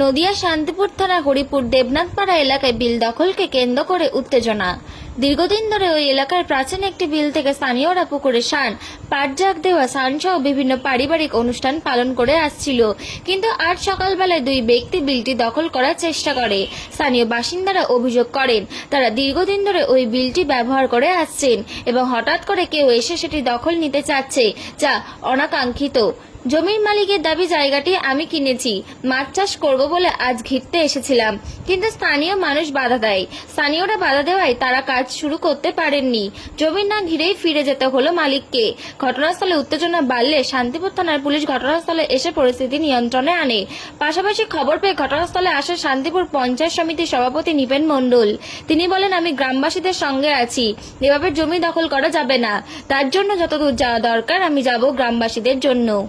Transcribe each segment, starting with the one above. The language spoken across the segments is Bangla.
নদিয়া শান্তিপুর থানা হরিপুর দেবনাথপাড়া এলাকায় বিল দখলকে কেন্দ্র করে উত্তেজনা। দীর্ঘদিন ধরে ওই এলাকার প্রাচীন একটি বিল থেকে স্থানীয়রা পুকুরে সান পাটজাক দেওয়া সান সহ বিভিন্ন পারিবারিক অনুষ্ঠান পালন করে আসছিল। কিন্তু আজ সকালবেলায় দুই ব্যক্তি বিলটি দখল করার চেষ্টা করে। স্থানীয় বাসিন্দারা অভিযোগ করেন, তারা দীর্ঘদিন ধরে ওই বিলটি ব্যবহার করে আসছেন এবং হঠাৎ করে কেউ এসে সেটি দখল নিতে চাচ্ছে, যা অনাকাঙ্ক্ষিত। জমির মালিকের দাবি, জায়গাটি আমি কিনেছি, মাছ চাষ করব বলে আজ ঘিরতে এসেছিলাম। কিন্তু স্থানীয় মানুষ বাধা দেয়। স্থানীয়রা বাধা দেওয়ায় তারা কাজ শুরু করতে পারেননি। জমি না ঘিরেই ফিরে যেতে হলো মালিককে। ঘটনাস্থলে উত্তেজনা বাড়লে শান্তিপুর থানার পুলিশ ঘটনাস্থলে এসে পরিস্থিতি নিয়ন্ত্রণে আনে। পাশাপাশি খবর পেয়ে ঘটনাস্থলে আসে শান্তিপুর পঞ্চায়েত সমিতির সভাপতি নিপেন মণ্ডল। তিনি বলেন, আমি গ্রামবাসীদের সঙ্গে আছি। এভাবে জমি দখল করা যাবে না। তার জন্য যতদূর যাওয়া দরকার, আমি যাব গ্রামবাসীদের জন্য।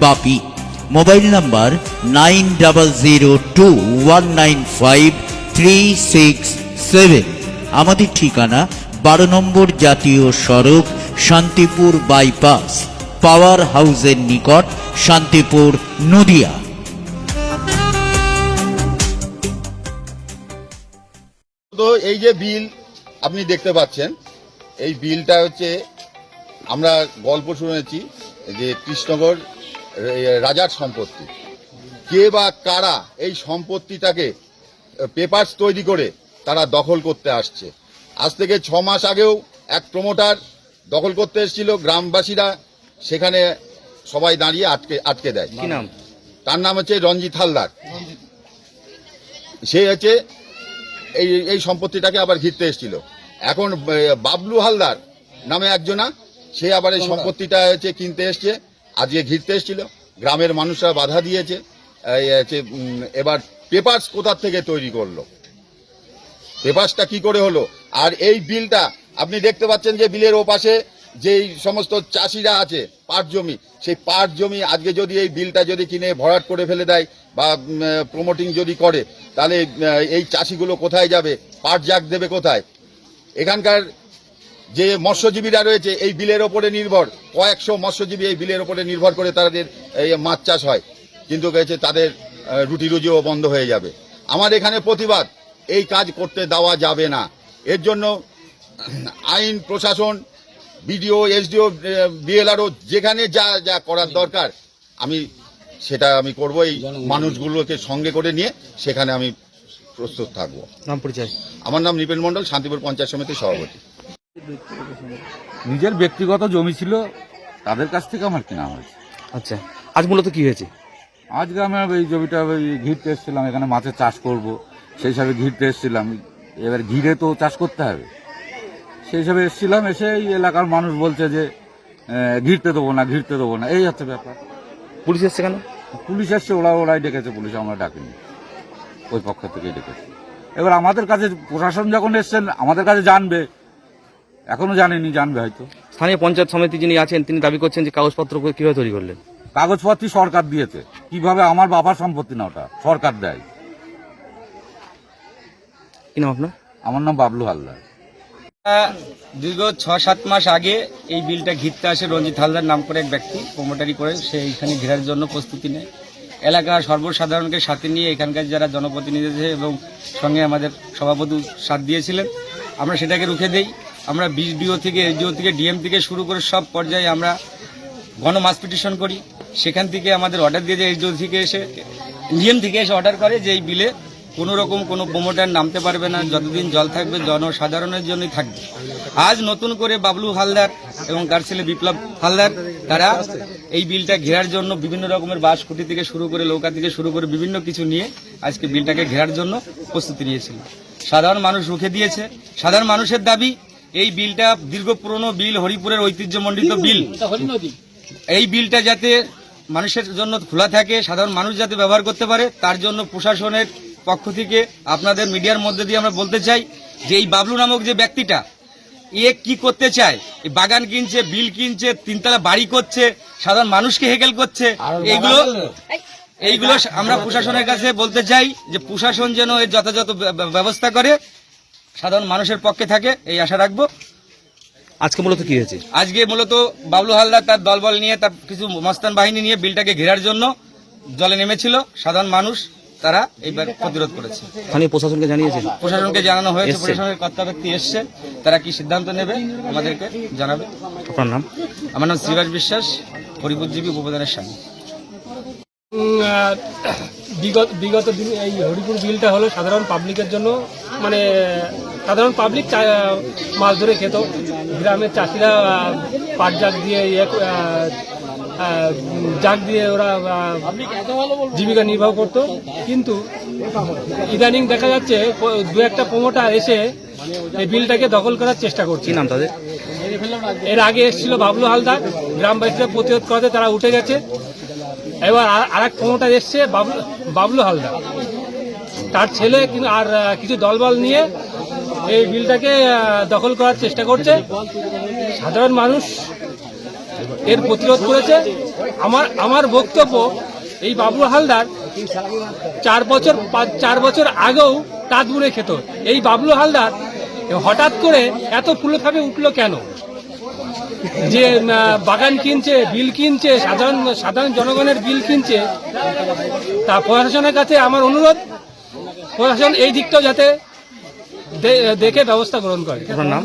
Bapi. Mobile number nine double zero two one nine five three six seven. আমাদের ঠিকানা বারো নম্বর জাতীয় সড়ক, শান্তিপুর বাইপাস। পাওয়ার হাউসের নিকট, শান্তিপুর, নদিয়া। তো এই যে বিল আপনি দেখতে পাচ্ছেন, এই বিলটা হচ্ছে আমরা গল্প শুনেছি যে কৃষ্ণগর রে- রাজার সম্পত্তি। কে বা কারা এই সম্পত্তিটাকে পেপারস তৈরি করে তারা দখল করতে আসছে। আজ থেকে ছ মাস আগেও এক প্রমোটার দখল করতে এসেছিল গ্রামবাসীরা। সেখানে সবাই দাঁড়িয়ে আটকে আটকে দেয়। কি নাম? তার নাম হচ্ছে রঞ্জিত হালদার। সে হচ্ছে এই এই সম্পত্তিটাকে আবার ঘিরতে এসেছিল। এখন বাবলু হালদার নামে একজনা সে আবার এই সম্পত্তিটা হচ্ছে কিনতে এসছে। আজকে ঘিরতে এসেছিল। গ্রামের মানুষরা বাধা দিয়েছে। এবার পেপারস কোথার থেকে তৈরি করল? পেপারসটা কি করে হলো? আর এই বিলটা, আপনি দেখতে পাচ্ছেন যে বিলের ওপাশে যেই সমস্ত চাষিরা আছে, পাট জমি, সেই পাট জমি আজকে যদি এই বিলটা যদি কিনে ভরাট করে ফেলে দেয় বা প্রমোটিং যদি করে, তাহলে এই চাষিগুলো কোথায় যাবে? পাট জাগ দেবে কোথায়? এখানকার যে মৎস্যজীবীরা রয়েছে এই বিলের ওপরে নির্ভর। কয়েকশো মৎস্যজীবী এই বিলের ওপরে নির্ভর করে তাদের এই মাছ চাষ হয়। কিন্তু হয়েছে তাদের রুটি রুজিও বন্ধ হয়ে যাবে। আমার এখানে প্রতিবাদ এই কাজ করতে দেওয়া যাবে না। এর জন্য আইন প্রশাসন বিডিও এসডিও বিএলআরও যেখানে যা যা করার দরকার আমি সেটা আমি করব এই মানুষগুলোকে সঙ্গে করে নিয়ে সেখানে আমি প্রস্তুত থাকব। নাম পরিচয়। আমার নাম নিপেন মণ্ডল শান্তিপুর পঞ্চায়েত সমিতির সভাপতি। নিজের ব্যক্তিগত জমি ছিল তাদের কাছ থেকে আমার কেনা হয়েছে। আচ্ছা আজ মূলত কি হয়েছে? আজকে আমি এই জমিটা ওই ঘিরতে এসেছিলাম এখানে মাছের চাষ করব সেই হিসাবে ঘিরতে এসেছিলাম। এবার ঘিরে তো চাষ করতে হবে। সেই হিসাবে এসেছিলাম এসে এই এলাকার মানুষ বলছে যে ঘিরতে দেবো না ঘিরতে দেবো না এই হচ্ছে ব্যাপার। পুলিশ এসছে কেন? পুলিশ এসছে ওরা ওরাই ডেকেছে পুলিশ আমরা ডাকিনি। ওই পক্ষ থেকেই ডেকেছে। এবার আমাদের কাছে প্রশাসন যখন এসছেন আমাদের কাছে জানবে এখনও জানেনি জানবে হয়তো। স্থানীয় পঞ্চায়েত সমিতি যিনি আছেন তিনি দাবি করছেন যে কাগজপত্র কীভাবে তৈরি করলেন? কাগজপত্র সরকার দিয়েছে। কীভাবে আমার বাবার সম্পত্তি না ওটা? সরকার দেয়। কি নাম আপনার? আমার নাম বাবলু হালদার। দীর্ঘ ছ সাত মাস আগে এই বিলটা ঘিরতে আসে রঞ্জিত হালদার নাম করে এক ব্যক্তি প্রমোটারি করে। সে এখানে ঘেরার জন্য প্রস্তুতি নেয়। এলাকার সর্বসাধারণকে সাথে নিয়ে এখানকার যারা জনপ্রতিনিধি এবং সঙ্গে আমাদের সভাপতি সাথ দিয়েছিলেন আমরা সেটাকে রুখে দেই। আমরা বিডিও থেকে এসডিও থেকে, ডিএম থেকে শুরু করে সব পর্যায়ে আমরা গণমাস পিটিশন করি। সেখান থেকে আমাদের অর্ডার দিয়ে যায় এসডিও থেকে এসে, ডিএম থেকে এসে অর্ডার করে যে এই বিলে কোনো রকম কোনো প্রোমোটার নামতে পারবে না, যতদিন জল থাকবে, জনসাধারণের জন্যই থাকবে। আজ নতুন করে বাবলু হালদার এবং তার ছেলে বিপ্লব হালদার, তারা এই বিলটা ঘেরার জন্য বিভিন্ন রকমের বাস খুঁটি থেকে শুরু করে নৌকা থেকে শুরু করে বিভিন্ন কিছু নিয়ে আজকে বিলটাকে ঘেরার জন্য প্রস্তুতি নিয়েছিল। সাধারণ মানুষ রুখে দিয়েছে। সাধারণ মানুষের দাবি এই বিলটা দীর্ঘ পুরনো বিল হরিপুরের ঐতিহ্যমণ্ডিত বিল। এই বিলটা যাতে মানুষের জন্য খোলা থাকে সাধারণ মানুষ যাতে ব্যবহার করতে পারে তার জন্য প্রশাসনের পক্ষ থেকে আপনাদের মিডিয়ার মধ্যে দিয়ে আমরা বলতে চাই যে এই বাবলু নামক যে ব্যক্তিটা এ কি করতে চায়? এই বাগান কিনছে বিল কিনছে তিনতলা বাড়ি করছে সাধারণ মানুষকে হেকেল করছে এইগুলো এইগুলো আমরা প্রশাসনের কাছে বলতে চাই যে প্রশাসন যেন এর যথাযথ ব্যবস্থা করে। সাধারণ মানুষের পক্ষে থাকে এই আশা রাখব। আজকে মূলত কি হয়েছে? আজকে মূলত বাবলু হালদার তার দলবল নিয়ে তার কিছু মস্তান বাহিনী নিয়ে বিলটাকে ঘেরার জন্য জলে নেমেছিল। সাধারণ মানুষ তারা এইবার প্রতিরোধ করেছে। স্থানীয় প্রশাসনকে জানিয়েছেন? প্রশাসনকে জানানো হয়েছে প্রশাসনের কর্তা ব্যক্তি এসছে তারা কি সিদ্ধান্ত নেবে আমাদেরকে জানাবে। আপনার নাম? আমার নাম শ্রীবাস বিশ্বাস হরিপুরজীবী উপপ্রধানের স্বামী। বিগত বিগত দিন এই হরিপুর বিলটা হলো সাধারণ পাবলিকের জন্য মানে সাধারণ পাবলিক মাছ ধরে খেত। গ্রামের চাষিরা পাট জাগ দিয়ে ইয়ে জাগ দিয়ে ওরা জীবিকা নির্বাহ করত। কিন্তু ইদানিং দেখা যাচ্ছে দু একটা প্রমোটার এসে এই বিলটাকে দখল করার চেষ্টা করছে। নাম তাদের? এর আগে এসেছিল বাবলু হালদার গ্রামবাসীরা প্রতিরোধ করাতে তারা উঠে গেছে। এবার আর- আরেক প্রমোটার এসছে বাবলু হালদার। তার ছেলে আর কিছু দলবল নিয়ে এই বিলটাকে দখল করার চেষ্টা করছে। সাধারণ মানুষ এর প্রতিরোধ করেছে। আমার আমার বক্তব্য, এই বাবলু হালদার চার বছর চার বছর আগেও তাঁতবুড়ে খেত। এই বাবলু হালদার হঠাৎ করে এত ফুলভাবে উঠল কেন? যে বাগান কিনছে বিল কিনছে সাধারণ সাধারণ জনগণের বিল কিনছে তা প্রশাসনের কাছে আমার অনুরোধ প্রশাসন এই দিকটাও যাতে দেখে ব্যবস্থা গ্রহণ করে। নাম?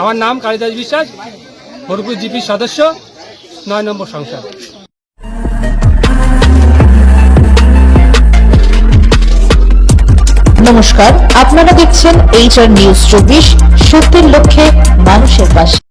আমার নাম কালিদাস বিশ্বাস হরপুর জিপির সদস্য নয় নম্বর সংসদ। নমস্কার আপনারা দেখছেন এইচআর নিউজ চব্বিশ সত্যের লক্ষ্যে মানুষের পাশে।